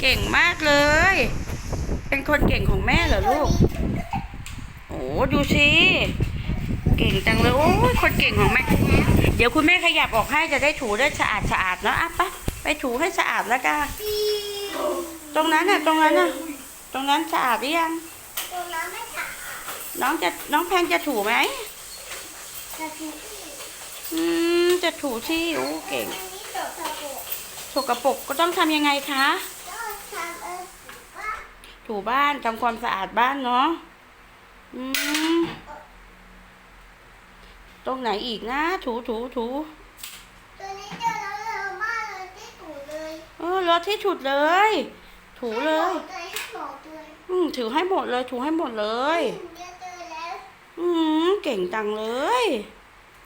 เก่งมากเลย เป็นคนเก่งของแม่เหรอลูก โอ้ดูสิเก่งจังเลยโอ้ยคนเก่งของแม่ เดี๋ยวคุณแม่ขยับออกให้จะได้ถูได้สะอาดสะอาดเนาะอะไปไปถูให้สะอาดแล้วกันตรงนั้นน่ะตรงนั้นน่ะ ตรงนั้นสะอาดหรือยังตรงนั้นไม่สะอาดน้องจะน้องแพงจะถูไหมแต่ทีอืมจะถูสิโอ้เก่งอันนี้ตกตะกุกสกปรกก็ต้องทำยังไงคะ ถูบ้านทำความสะอาดบ้านเนาะอืมตรงไหนอีกนะ ถูถูถูตัวนี้เจอแล้วเร็วมากเลยที่ถูเลยเออรถที่ฉุดเลย ถูเลยให้หมดเลยให้หมดเลย อืมถือให้หมดเลย ถูให้หมดเลยเดี๋ยวเจอแล้วอืมเก่งจังเลย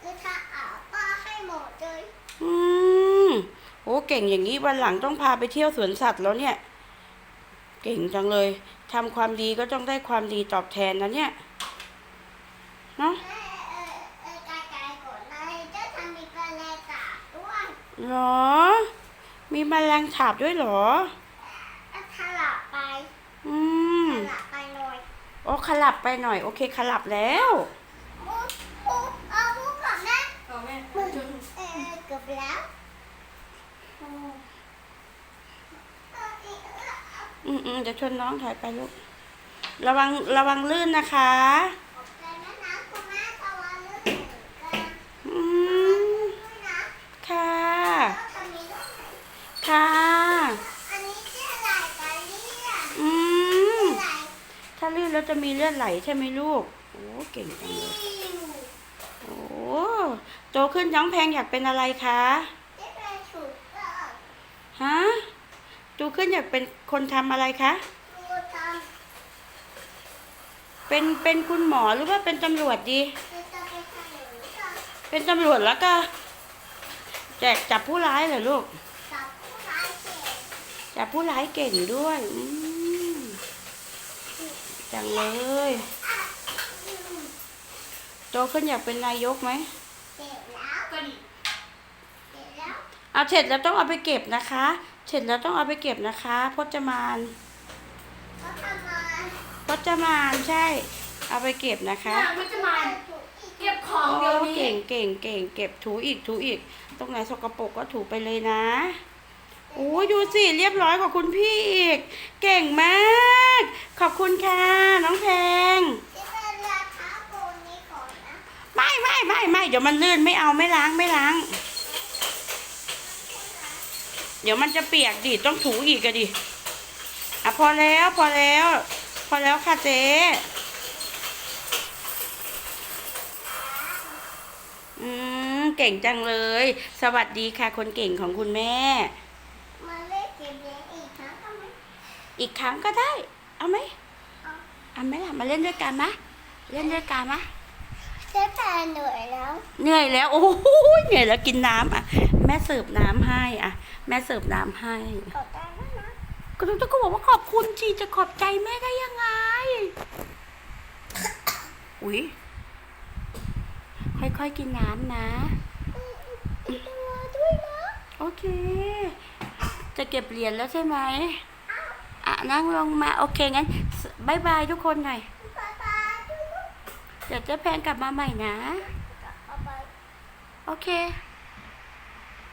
คือถ้าอาบก็ให้หมดเลยอืมโอ้เก่งอย่างนี้วันหลังต้องพาไปเที่ยวสวนสัตว์แล้วเนี่ย เก่งจังเลยทำความดีก็ต้องได้ความดีตอบแทนนะเนี่ยเนาะหรอ มีแมลงสาบด้วยหรอก็ถลับไป อืมถลับไปหน่อยโอ้ขลับไปหน่อย โอเคขลับแล้วปุ๊บปุ๊บเอาปุ๊บก่อนนะเอแม่เออเกือบแล้วอืมเอออีกเออเอาอืมอืมจะชวนน้องถอยไปลูก ระวังระวังลื่นนะคะอืมค่ะ ค่ะ อืม ถ้าลื่นแล้วจะมีเลือดไหลใช่ไหมลูก โอ้เก่งจังเลย โอ้โตขึ้นน้องแพงอยากเป็นอะไรคะ ที่เป็นฉุดก็ ฮะโต ขึ้นอยากเป็นคนทำอะไรคะดูตามเป็นเป็นคุณหมอหรือว่าเป็นตำรวจดีจะจะไปทางไหนก็เป็นตำรวจแล้วก็แจกจับผู้ร้ายเหรอลูก จับผู้ร้ายเก่งจับผู้ร้ายเก่งด้วยอืมจังเลยอะอืมโตขึ้นอยากเป็นนายกไหมเสร็จแล้วก็ดีเสร็จแล้วเอาเสร็จแล้วต้องเอาไปเก็บนะคะ เสร็จแล้วต้องเอาไปเก็บนะคะพจมานก็ทำมาพจมานใช่ เอาไปเก็บนะคะน่ะมันจะมาถูกอีกเก็บของโอ้เดี๋ยวนี้เก่งเก่งเก่งเก็บถูอีกถูอีก ตรงไหนสกปรกก็ถูไปเลยนะโอ้ยดูสิเรียบร้อยกว่าคุณพี่อีก เก่งมาก ขอบคุณค่ะ น้องแพงที่เป็นราคาโบนี้ก่อนนะไม่ไม่ไม่ไม่เดี๋ยวมันลื่นไม่เอาไม่ล้างไม่ล้าง เดี๋ยวมันจะเปียกดิต้องถูอีกอะดิอะพอแล้วพอแล้ว พอแล้วค่ะเจ๊อืมเก่งจังเลย สวัสดีค่ะคนเก่งของคุณแม่ มาเล่นเกมเลี้ยงอีกครั้งก็ไหมอีกครั้งก็ได้ เอาไหมเอาเอาไหมล่ะมาเล่นด้วยกันมะเล่นด้วยกันมะ เจ๊แปลเหนื่อยแล้ว เหนื่อยแล้วโอ้โหเหนื่อยแล้วกินน้ำอะ แม่เสิร์ฟน้ำให้อะ แม่เสิร์ฟน้ำให้กดได้แล้วนะก็ต้องก็บอกว่าขอบคุณจีจะขอบใจแม่ได้ยังไง อุ๊ย ค่อยๆกินน้ำนะ อีกตัวด้วยนะโอเค จะเก็บเหรียญแล้วใช่ไหมอะนั่งลงมา โอเคงั้นบายบายทุกคนหน่อย ป๊าป๊าด้วยนะ เดี๋ยวเจะแพงกลับมาใหม่นะ โอเค